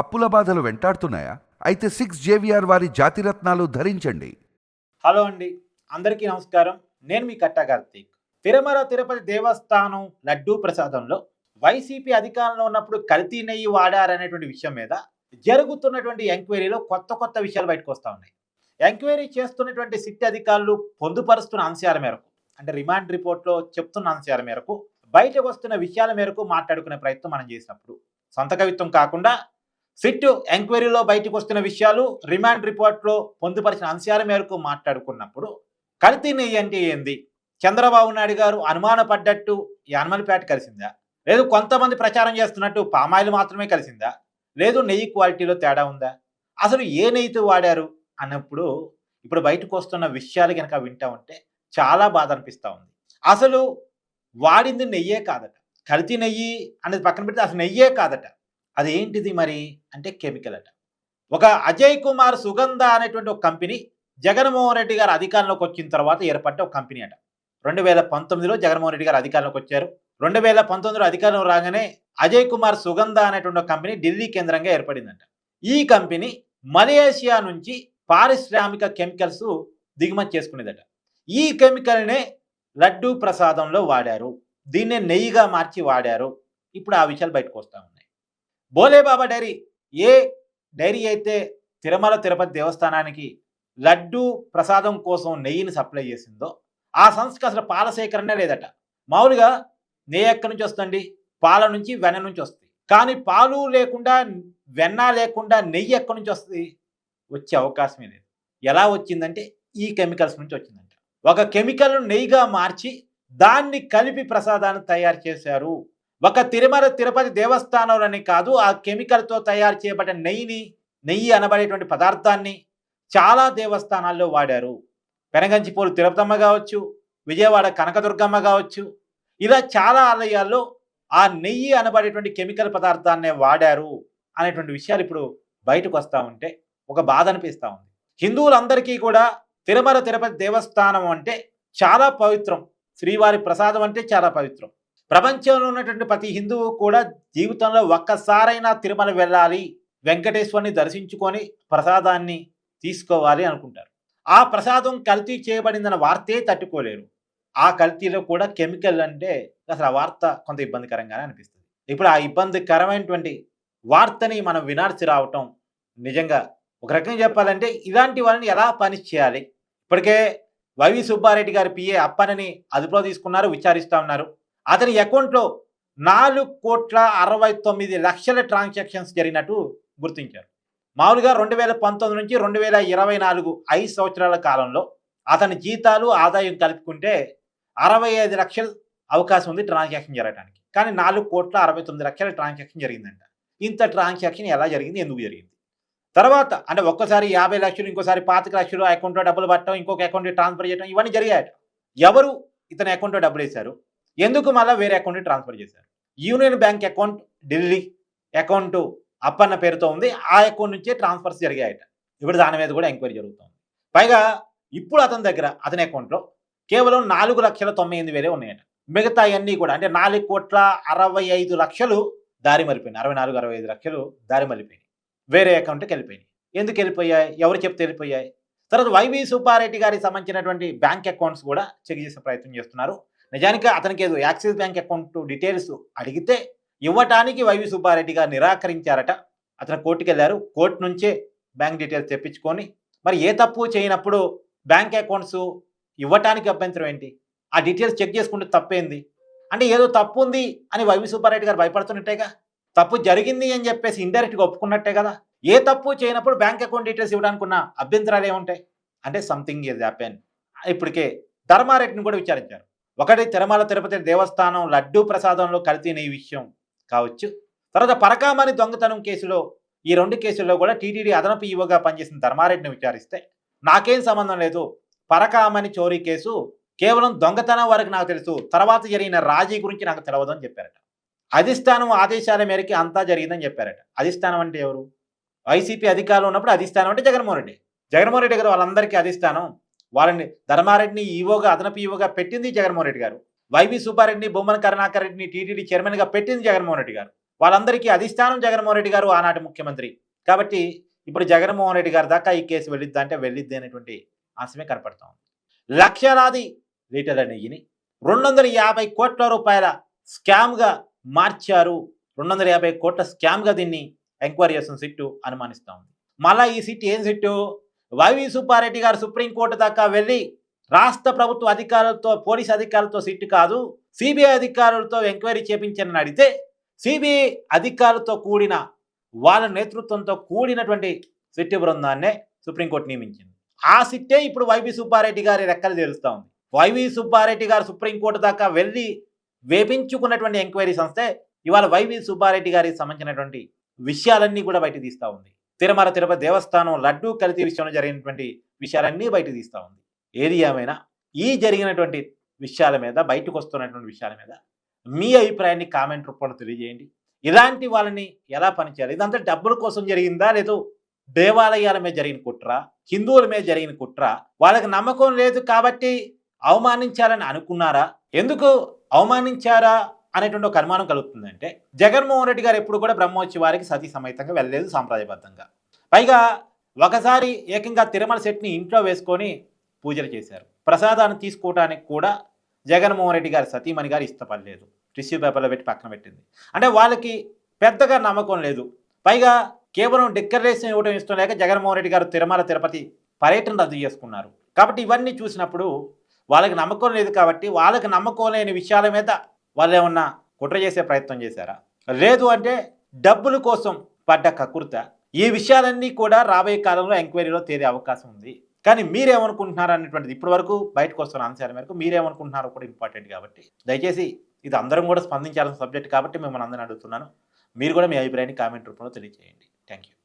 అప్పుల బాధలు వెంటాడుతున్నాయా? అయితే సిక్స్ జేవిఆర్ వారి జాతిరత్నాలు ధరించండి. హలో అండి. అందరికీ నమస్కారం. నేను మీ కట్టా కార్తీక్. తిరుమల తిరుపతి దేవస్థానం లడ్డూ ప్రసాదంలో వైసీపీ అధికారంలో ఉన్నప్పుడు కల్తీ నెయ్యి వాడారనేటువంటి విషయం మీద జరుగుతున్నటువంటి ఎంక్వైరీలో కొత్త కొత్త విషయాలు బయటకు వస్తూ ఉన్నాయి. ఎంక్వైరీ చేస్తున్నటువంటి సిట్ అధికారులు పొందుపరుస్తున్న అంశాల మేరకు అంటే రిమాండ్ రిపోర్ట్లో చెప్తున్న అంశాల మేరకు బయటకు వస్తున్న విషయాల మేరకు మాట్లాడుకునే ప్రయత్నం మనం చేసినప్పుడు సొంత కవిత్వం కాకుండా సిట్ ఎంక్వైరీలో బయటకు వస్తున్న విషయాలు రిమాండ్ రిపోర్ట్లో పొందుపరిచిన అంశాల మేరకు మాట్లాడుకున్నప్పుడు కల్తీ నెయ్యి అంటే ఏంది? చంద్రబాబు నాయుడు గారు అనుమానపడ్డట్టు యానమలపేట కలిసిందా? లేదు కొంతమంది ప్రచారం చేస్తున్నట్టు పామాయిల్ మాత్రమే కలిసిందా? లేదు నెయ్యి క్వాలిటీలో తేడా ఉందా? అసలు ఏ నెయ్యితో వాడారు? అన్నప్పుడు ఇప్పుడు బయటకు వస్తున్న విషయాలు కనుక వింటా ఉంటే చాలా బాధ అనిపిస్తూ ఉంది. అసలు వాడింది నెయ్యే కాదట. కల్తీ నెయ్యి అనేది పక్కన పెడితే అసలు నెయ్యే కాదట. అది ఏంటిది మరి? అంటే కెమికల్ అట. ఒక అజయ్ కుమార్ సుగంధ అనేటువంటి ఒక కంపెనీ జగన్మోహన్ రెడ్డి గారు అధికారంలోకి వచ్చిన తర్వాత ఏర్పడ్డ ఒక కంపెనీ అట. రెండు వేల పంతొమ్మిదిలో జగన్మోహన్ రెడ్డి గారు అధికారంలోకి వచ్చారు. రెండు వేల పంతొమ్మిదిలో అధికారం రాగానే అజయ్ కుమార్ సుగంధ అనేటువంటి కంపెనీ ఢిల్లీ కేంద్రంగా ఏర్పడిందంట. ఈ కంపెనీ మలేషియా నుంచి పారిశ్రామిక కెమికల్స్ దిగుమతి చేసుకునేదట. ఈ కెమికల్నే లడ్డూ ప్రసాదంలో వాడారు. దీన్నే నెయ్యిగా మార్చి వాడారు. ఇప్పుడు ఆ విషయాలు బయటకు వస్తూ ఉన్నాయి. బోలేబాబా డైరీ. ఏ డైరీ అయితే తిరుమల తిరుపతి దేవస్థానానికి లడ్డూ ప్రసాదం కోసం నెయ్యిని సప్లై చేసిందో ఆ సంస్థకి అసలు పాల లేదట. మామూలుగా నెయ్యి ఎక్కడి నుంచి వస్తుంది పాల నుంచి వెన్న నుంచి వస్తుంది కానీ పాలు లేకుండా వెన్న లేకుండా నెయ్యి ఎక్కడి నుంచి వస్తుంది వచ్చే అవకాశమే లేదు. ఎలా వచ్చిందంటే ఈ కెమికల్స్ నుంచి వచ్చిందంట. ఒక కెమికల్ను నెయ్యిగా మార్చి దాన్ని కలిపి ప్రసాదాన్ని తయారు చేశారు. ఒక తిరుమల తిరుపతి దేవస్థానంలోని కాదు ఆ కెమికల్తో తయారు చేయబడిన నెయ్యిని నెయ్యి అనబడేటువంటి పదార్థాన్ని చాలా దేవస్థానాల్లో వాడారు. పెనగంచిపూరు తిరుపతమ్మ కావచ్చు విజయవాడ కనకదుర్గమ్మ కావచ్చు ఇలా చాలా ఆలయాల్లో ఆ నెయ్యి అనబడేటువంటి కెమికల్ పదార్థాన్నే వాడారు అనేటువంటి విషయాలు ఇప్పుడు బయటకు వస్తూ ఉంటే ఒక బాధ అనిపిస్తూ ఉంది. హిందువులందరికీ కూడా తిరుమల తిరుపతి దేవస్థానం అంటే చాలా పవిత్రం. శ్రీవారి ప్రసాదం అంటే చాలా పవిత్రం. ప్రపంచంలో ఉన్నటువంటి ప్రతి హిందువు కూడా జీవితంలో ఒక్కసారైనా తిరుమల వెళ్ళాలి వెంకటేశ్వరుని దర్శించుకొని ప్రసాదాన్ని తీసుకోవాలి అనుకుంటారు. ఆ ప్రసాదం కల్తీ చేయబడిందన్న వార్తే తట్టుకోలేరు. ఆ కల్తీలో కూడా కెమికల్ అంటే అసలు ఆ వార్త కొంత ఇబ్బందికరంగానే అనిపిస్తుంది. ఇప్పుడు ఆ ఇబ్బందికరమైనటువంటి వార్తని మనం వినాల్సి రావటం నిజంగా ఒక రకంగా చెప్పాలంటే ఇలాంటి వాళ్ళని ఎలా పని చేయాలి? ఇప్పటికే వైవి సుబ్బారెడ్డి గారి పిఏ అప్పనని అదుపులో తీసుకున్నారు విచారిస్తూ ఉన్నారు. అతని అకౌంట్లో నాలుగు కోట్ల అరవై తొమ్మిది లక్షల ట్రాన్సాక్షన్స్ జరిగినట్టు గుర్తించారు. మామూలుగా రెండు వేల పంతొమ్మిది నుంచి రెండు వేల ఇరవై నాలుగు ఐదు సంవత్సరాల కాలంలో అతని జీతాలు ఆదాయం కలుపుకుంటే అరవై ఐదు లక్షలు అవకాశం ఉంది ట్రాన్సాక్షన్ జరగడానికి కానీ నాలుగు కోట్ల అరవై తొమ్మిది లక్షల ట్రాన్సాక్షన్ జరిగిందంట. ఇంత ట్రాన్సాక్షన్ ఎలా జరిగింది? ఎందుకు జరిగింది? తర్వాత అంటే ఒక్కసారి యాభై లక్షలు ఇంకోసారి పాతిక లక్షలు అకౌంట్లో డబ్బులు పట్టడం ఇంకొక అకౌంట్కి ట్రాన్స్ఫర్ చేయడం ఇవన్నీ జరిగాయట. ఎవరు ఇతని అకౌంట్లో డబ్బులు వేశారు? ఎందుకు మళ్ళీ వేరే అకౌంట్కి ట్రాన్స్ఫర్ చేశారు? Union bank account Delhi account Appanna పేరుతో ఉంది. ఆ అకౌంట్ నుంచే ట్రాన్స్ఫర్స్ జరిగాయట. ఇప్పుడు దాని మీద కూడా ఎంక్వైరీ జరుగుతుంది. పైగా ఇప్పుడు అతని దగ్గర అతని అకౌంట్లో కేవలం నాలుగు లక్షల తొంభై ఎనిమిది వేలే ఉన్నాయట. మిగతా అన్నీ కూడా అంటే నాలుగు కోట్ల అరవై ఐదు లక్షలు దారి మరిపోయినాయి. అరవై నాలుగు అరవై ఐదు లక్షలు దారి మరిపోయినాయి. వేరే అకౌంట్కి వెళ్ళిపోయినాయి. ఎందుకు వెళ్ళిపోయాయి? ఎవరు చెప్తే వెళ్ళిపోయాయి? తర్వాత వైవి సుబ్బారెడ్డి గారికి సంబంధించినటువంటి బ్యాంక్ అకౌంట్స్ కూడా చెక్ చేసే ప్రయత్నం చేస్తున్నారు. నిజానికి అతనికి ఏదో యాక్సిస్ బ్యాంక్ అకౌంట్ డీటెయిల్స్ అడిగితే ఇవ్వటానికి వైవి సుబ్బారెడ్డి గారు నిరాకరించారట. అతను కోర్టుకు వెళ్ళారు కోర్టు నుంచే బ్యాంక్ డీటెయిల్స్ తెప్పించుకొని మరి ఏ తప్పు చేయనప్పుడు బ్యాంక్ అకౌంట్స్ ఇవ్వటానికి అభ్యంతరం ఏంటి? ఆ డీటెయిల్స్ చెక్ చేసుకుంటే తప్పేంది? అంటే ఏదో తప్పు ఉంది అని వైవి సుబ్బారెడ్డి గారు భయపడుతున్నట్టేగా? తప్పు జరిగింది అని చెప్పేసి ఇండైరెక్ట్గా ఒప్పుకున్నట్టే కదా? ఏ తప్పు చేయనప్పుడు బ్యాంక్ అకౌంట్ డీటెయిల్స్ ఇవ్వడానికి ఉన్న అభ్యంతరాలు ఏముంటాయి? అంటే సంథింగ్ ఈజ్ హ్యాపెన్ ఇప్పటికే ధర్మారెడ్డిని కూడా విచారించారు. ఒకటి తిరుమల తిరుపతి దేవస్థానం లడ్డూ ప్రసాదంలో కలితీన ఈ విషయం కావచ్చు. తర్వాత పరకామణి దొంగతనం కేసులో ఈ రెండు కేసుల్లో కూడా టీటీడీ అదనపు ఈవోగా పనిచేసిన ధర్మారెడ్డిని విచారిస్తే నాకేం సంబంధం లేదు. పరకామణి చోరీ కేసు కేవలం దొంగతనం వరకు నాకు తెలుసు. తర్వాత జరిగిన రాజీ గురించి నాకు తెలియదు అని చెప్పారట. అధిష్టానం ఆదేశాల మేరకి అంతా జరిగిందని చెప్పారట. అధిష్టానం అంటే ఎవరు? వైసీపీ అధికారంలో ఉన్నప్పుడు అధిష్టానం అంటే జగన్మోహన్ రెడ్డి. జగన్మోహన్ రెడ్డి గారు వాళ్ళందరికీ అధిష్టానం. వాళ్ళని ధర్మారెడ్డిని ఈవోగా అదనపు ఈవోగా పెట్టింది జగన్మోహన్ రెడ్డి గారు. వైవి సుబ్బారెడ్డిని బొమ్మన కరుణాకర్ రెడ్డిని టీటీడీ చైర్మన్గా పెట్టింది జగన్మోహన్ రెడ్డి గారు. వాళ్ళందరికీ అధిష్టానం జగన్మోహన్ రెడ్డి గారు ఆనాటి ముఖ్యమంత్రి. కాబట్టి ఇప్పుడు జగన్మోహన్ రెడ్డి గారి దాకా ఈ కేసు వెళ్ళిద్దా అంటే వెళ్ళిద్ది అనేటువంటి ఆశమే కనపడతా ఉంది. లక్షలాది లీటర్ల నెయ్యిని రెండు వందల యాభై కోట్ల రూపాయల స్కామ్గా మార్చారు. రెండు వందల యాభై కోట్ల స్కామ్గా దీన్ని ఎంక్వైరీ చేసిన సిట్టు అనుమానిస్తూ ఉంది. మళ్ళీ ఈ సిట్ ఏం సిట్టు? వైవి సుబ్బారెడ్డి గారు సుప్రీంకోర్టు దాకా వెళ్ళి రాష్ట్ర ప్రభుత్వ అధికారులతో పోలీస్ అధికారులతో సిట్టు కాదు సిబిఐ అధికారులతో ఎంక్వైరీ చేపించని అడిగితే సిబిఐ అధికారులతో కూడిన వాళ్ళ నేతృత్వంతో కూడినటువంటి సిట్టు బృందాన్నే సుప్రీంకోర్టు నియమించింది. ఆ సిట్టే ఇప్పుడు వైవి సుబ్బారెడ్డి గారి రెక్కలు తెలుస్తూ ఉంది. వైవి సుబ్బారెడ్డి గారు సుప్రీంకోర్టు దాకా వెళ్ళి వేపించుకున్నటువంటి ఎంక్వైరీ సంస్థే ఇవాళ వైవి సుబ్బారెడ్డి గారికి సంబంధించినటువంటి విషయాలన్నీ కూడా బయట తీస్తూ ఉంది. తిరుమల తిరుపతి దేవస్థానం లడ్డూ కల్తీ విషయంలో జరిగినటువంటి విషయాలన్నీ బయట తీస్తూ ఉంది. ఏది ఏమైనా ఈ జరిగినటువంటి విషయాల మీద బయటకు వస్తున్నటువంటి విషయాల మీద మీ అభిప్రాయాన్ని కామెంట్ రూపంలో తెలియజేయండి. ఇలాంటి వాళ్ళని ఎలా పనిచేయాలి? ఇదంతా డబ్బుల కోసం జరిగిందా? లేదు దేవాలయాల మీద జరిగిన కుట్ర హిందువుల మీద జరిగిన కుట్ర వాళ్ళకి నమ్మకం లేదు కాబట్టి అవమానించాలని అనుకున్నారా? ఎందుకు అవమానించారా? అనేటువంటి ఒక అనుమానం కలుగుతుందంటే జగన్మోహన్ రెడ్డి గారు ఎప్పుడు కూడా బ్రహ్మోత్సవారికి సతీ సమేతంగా వెళ్ళలేదు సాంప్రదాయబద్ధంగా. పైగా ఒకసారి ఏకంగా తిరుమల సెట్ని ఇంట్లో వేసుకొని పూజలు చేశారు. ప్రసాదాన్ని తీసుకోవడానికి కూడా జగన్మోహన్ రెడ్డి గారు సతీమణి గారు ఇష్టపడలేదు. టిష్యూ పేపర్లో పెట్టి పక్కన పెట్టింది. అంటే వాళ్ళకి పెద్దగా నమ్మకం లేదు. పైగా కేవలం డిక్లరేషన్ ఇవ్వడం ఇష్టం లేక జగన్మోహన్ రెడ్డి గారు తిరుమల తిరుపతి పర్యటన రద్దు చేసుకున్నారు. కాబట్టి ఇవన్నీ చూసినప్పుడు వాళ్ళకి నమ్మకం లేదు కాబట్టి వాళ్ళకి నమ్మకం లేని విషయాల మీద వాళ్ళు ఏమన్నా కుట్ర చేసే ప్రయత్నం చేశారా? లేదు అంటే డబ్బుల కోసం పడ్డ కకుర్త ఈ విషయాలన్నీ కూడా రాబోయే కాలంలో ఎంక్వైరీలో తేరే అవకాశం ఉంది. కానీ మీరేమనుకుంటున్నారు అనేటువంటిది ఇప్పటి వరకు బయటకు వస్తున్న అంశాల మేరకు మీరేమనుకుంటున్నారో కూడా ఇంపార్టెంట్ కాబట్టి. దయచేసి ఇది అందరం కూడా స్పందించాల్సిన సబ్జెక్ట్ కాబట్టి మిమ్మల్ని అందరిని అడుగుతున్నాను. మీరు కూడా మీ అభిప్రాయాన్ని కామెంట్ రూపంలో తెలియజేయండి. Thank you